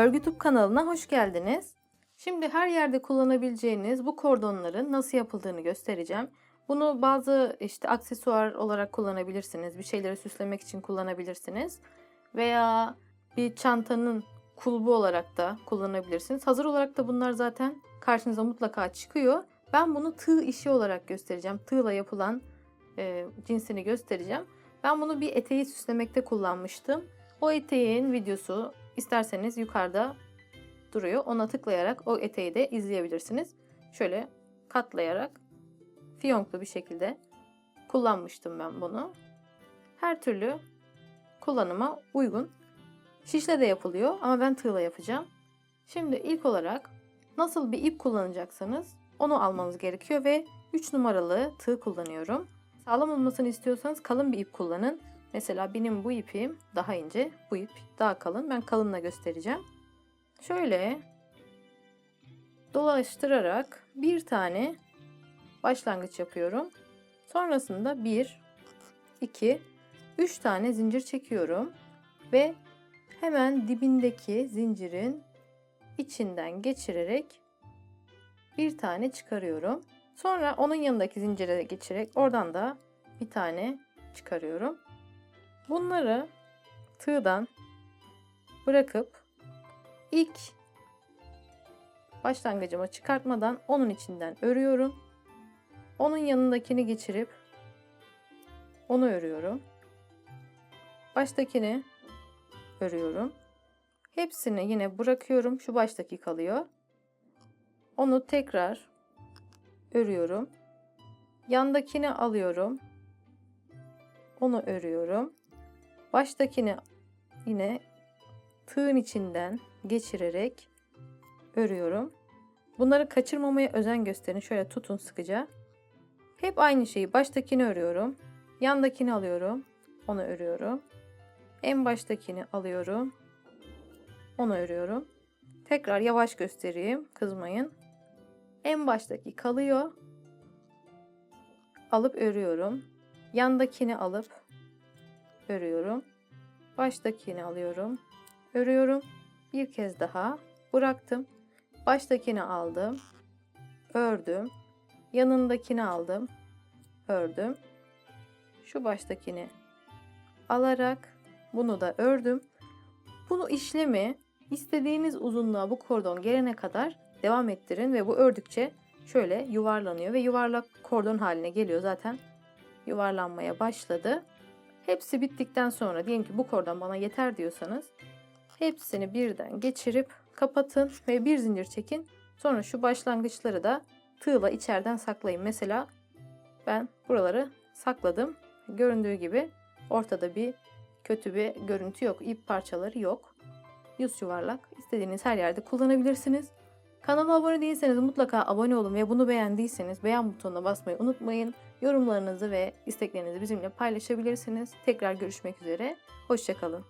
Örgütüp kanalına hoş geldiniz. Şimdi her yerde kullanabileceğiniz bu kordonların nasıl yapıldığını göstereceğim. Bunu bazı işte aksesuar olarak kullanabilirsiniz. Bir şeyleri süslemek için kullanabilirsiniz. Veya bir çantanın kulbu olarak da kullanabilirsiniz. Hazır olarak da bunlar zaten karşınıza mutlaka çıkıyor. Ben bunu tığ işi olarak göstereceğim. Tığla yapılan e, cinsini göstereceğim. Ben bunu bir eteği süslemekte kullanmıştım. O eteğin videosu isterseniz yukarıda duruyor. Ona tıklayarak o eteği de izleyebilirsiniz. Şöyle katlayarak fiyonklu bir şekilde kullanmıştım ben bunu. Her türlü kullanıma uygun. Şişle de yapılıyor ama ben tığla yapacağım. Şimdi ilk olarak nasıl bir ip kullanacaksanız onu almanız gerekiyor ve 3 numaralı tığ kullanıyorum. Sağlam olmasını istiyorsanız kalın bir ip kullanın. Mesela benim bu ipim daha ince, bu ip daha kalın. Ben kalınla göstereceğim. Şöyle dolaştırarak bir tane başlangıç yapıyorum. Sonrasında 1, 2, 3 tane zincir çekiyorum ve hemen dibindeki zincirin içinden geçirerek bir tane çıkarıyorum. Sonra onun yanındaki zincire geçerek oradan da bir tane çıkarıyorum. Bunları tığdan bırakıp ilk başlangıcıma çıkartmadan onun içinden örüyorum. Onun yanındakini geçirip onu örüyorum. Baştakini örüyorum. Hepsini yine bırakıyorum. Şu baştaki kalıyor. Onu tekrar örüyorum. Yandakini alıyorum. Onu örüyorum. Baştakini yine tığın içinden geçirerek örüyorum. Bunları kaçırmamaya özen gösterin. Şöyle tutun sıkıca. Hep aynı şeyi baştakini örüyorum. Yandakini alıyorum. Onu örüyorum. En baştakini alıyorum. Onu örüyorum. Tekrar yavaş göstereyim. Kızmayın. En baştaki kalıyor. Alıp örüyorum. Yandakini alıp örüyorum. Baştakini alıyorum. Örüyorum. Bir kez daha bıraktım. Baştakini aldım. Ördüm. Yanındakini aldım. Ördüm. Şu baştakini alarak bunu da ördüm. Bunu işlemi istediğiniz uzunluğa bu kordon gelene kadar devam ettirin ve bu ördükçe şöyle yuvarlanıyor ve yuvarlak kordon haline geliyor zaten. Yuvarlanmaya başladı. Hepsi bittikten sonra diyelim ki bu kordon bana yeter diyorsanız hepsini birden geçirip kapatın ve bir zincir çekin. Sonra şu başlangıçları da tığla içeriden saklayın. Mesela ben buraları sakladım. Göründüğü gibi ortada bir kötü bir görüntü yok. İp parçaları yok. Yüz yuvarlak. İstediğiniz her yerde kullanabilirsiniz. Kanala abone değilseniz mutlaka abone olun ve bunu beğendiyseniz beğen butonuna basmayı unutmayın. Yorumlarınızı ve isteklerinizi bizimle paylaşabilirsiniz. Tekrar görüşmek üzere. Hoşçakalın.